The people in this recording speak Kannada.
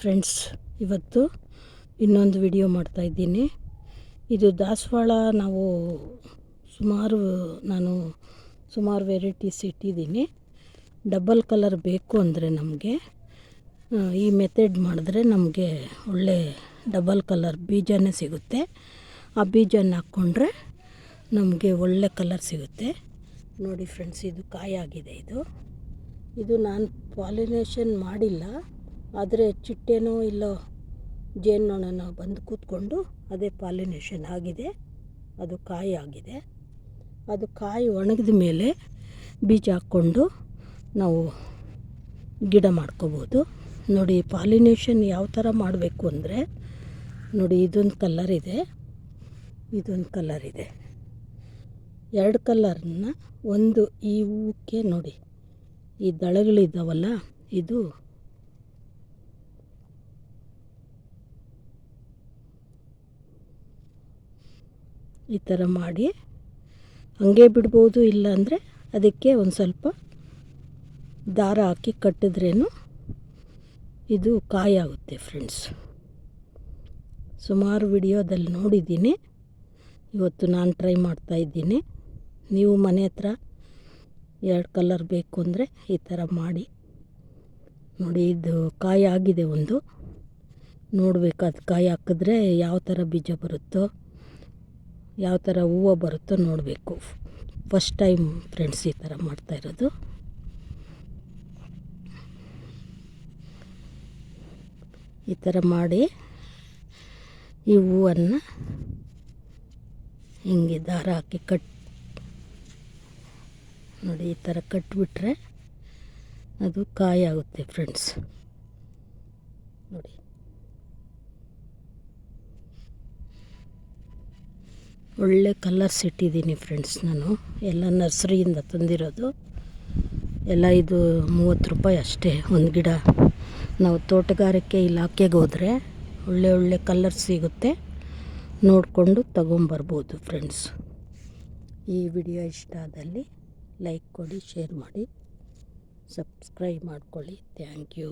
ಫ್ರೆಂಡ್ಸ್ ಇವತ್ತು ಇನ್ನೊಂದು ವಿಡಿಯೋ ಮಾಡ್ತಾಯಿದ್ದೀನಿ ಇದು ದಾಸವಾಳ ನಾವು ಸುಮಾರು, ನಾನು ಸುಮಾರು ವೆರೈಟೀಸ್ ಇಟ್ಟಿದ್ದೀನಿ. ಡಬಲ್ ಕಲರ್ ಬೇಕು ಅಂದರೆ ನಮಗೆ ಈ ಮೆಥಡ್ ಮಾಡಿದ್ರೆ ನಮಗೆ ಒಳ್ಳೆ ಡಬಲ್ ಕಲರ್ ಬೀಜನೇ ಸಿಗುತ್ತೆ. ಆ ಬೀಜನ ಹಾಕ್ಕೊಂಡ್ರೆ ನಮಗೆ ಒಳ್ಳೆ ಕಲರ್ ಸಿಗುತ್ತೆ. ನೋಡಿ ಫ್ರೆಂಡ್ಸ್ ಇದು ಕಾಯಾಗಿದೆ ಇದು. ಇದು ನಾನು ಪಾಲಿನೇಷನ್ ಮಾಡಿಲ್ಲ. ಆದರೆ ಚಿಟ್ಟೆನೋ ಇಲ್ಲೋ ಜೇನುನೊಣನೋ ಬಂದು ಕೂತ್ಕೊಂಡು ಅದೇ ಪಾಲಿನೇಷನ್ ಆಗಿದೆ. ಅದು ಕಾಯಿ ಆಗಿದೆ. ಅದು ಕಾಯಿ ಒಣಗಿದ ಮೇಲೆ ಬೀಜ ಹಾಕ್ಕೊಂಡು ನಾವು ಗಿಡ ಮಾಡ್ಕೋಬೋದು. ನೋಡಿ, ಪಾಲಿನೇಷನ್ ಯಾವ ಥರ ಮಾಡಬೇಕು ಅಂದರೆ, ನೋಡಿ, ಇದೊಂದು ಕಲ್ಲರ್ ಇದೆ. ಇದೊಂದು ಕಲ್ಲರ್ ಇದೆ. ಎರಡು ಕಲ್ಲರನ್ನ ಒಂದು ಈ ಹೂಕ್ಕೆ ನೋಡಿ, ಈ ದಳಗಳಿದ್ದಾವಲ್ಲ ಇದು ಈ ಥರ ಮಾಡಿ. ಹಂಗೆ ಬಿಡ್ಬೋದು ಇಲ್ಲ ಅಂದರೆ ಅದಕ್ಕೆ ಒಂದು ಸ್ವಲ್ಪ ದಾರ ಹಾಕಿ ಕಟ್ಟಿದ್ರೇನು ಇದು ಕಾಯಾಗುತ್ತೆ ಫ್ರೆಂಡ್ಸ್ ಸುಮಾರು ವಿಡಿಯೋದಲ್ಲಿ ನೋಡಿದ್ದೀನಿ. ಇವತ್ತು ನಾನು ಟ್ರೈ ಮಾಡ್ತಾಯಿದ್ದೀನಿ ನೀವು ಮನೆ ಹತ್ರ ಎರಡು ಕಲರ್ ಬೇಕು ಅಂದರೆ ಈ ಥರ ಮಾಡಿ. ನೋಡಿ, ಇದು ಕಾಯಾಗಿದೆ ಒಂದು. ನೋಡಬೇಕು ಅದು ಕಾಯಿ ಹಾಕಿದ್ರೆ ಯಾವ ಥರ ಬೀಜ ಬರುತ್ತೋ. ಯಾವ ಥರ ಹೂವು ಬರುತ್ತೋ ನೋಡಬೇಕು. ಫಸ್ಟ್ ಟೈಮ್ ಫ್ರೆಂಡ್ಸ್ ಈ ಥರ ಮಾಡ್ತಾಯಿರೋದು ಈ ಥರ ಮಾಡಿ ಈ ಹೂವನ್ನು ಹಿಂಗೆ ದಾರ ಹಾಕಿ ಕಟ್ ನೋಡಿ ಈ ಥರ ಕಟ್ಬಿಟ್ರೆ ಅದು ಕಾಯಾಗುತ್ತೆ ಫ್ರೆಂಡ್ಸ್ ನೋಡಿ. ಒಳ್ಳೆ ಕಲರ್ಸ್ ಇಟ್ಟಿದ್ದೀನಿ ಫ್ರೆಂಡ್ಸ್ ನಾನು. ಎಲ್ಲ ನರ್ಸರಿಯಿಂದ ತಂದಿರೋದು. ಎಲ್ಲ ಇದು ಮೂವತ್ತು ರೂಪಾಯಿ ಅಷ್ಟೇ. ಒಂದು ಗಿಡ. ನಾವು ತೋಟಗಾರಿಕೆ ಇಲಾಖೆಗೆ ಹೋದರೆ ಒಳ್ಳೆ ಒಳ್ಳೆ ಕಲರ್ಸ್ ಸಿಗುತ್ತೆ. ನೋಡಿಕೊಂಡು ತಗೊಂಬರ್ಬೋದು ಫ್ರೆಂಡ್ಸ್ ಈ ವಿಡಿಯೋ ಇಷ್ಟ ಆದಲ್ಲಿ ಲೈಕ್ ಕೊಡಿ ಶೇರ್ ಮಾಡಿ ಸಬ್ಸ್ಕ್ರೈಬ್ ಮಾಡ್ಕೊಳ್ಳಿ. Thank you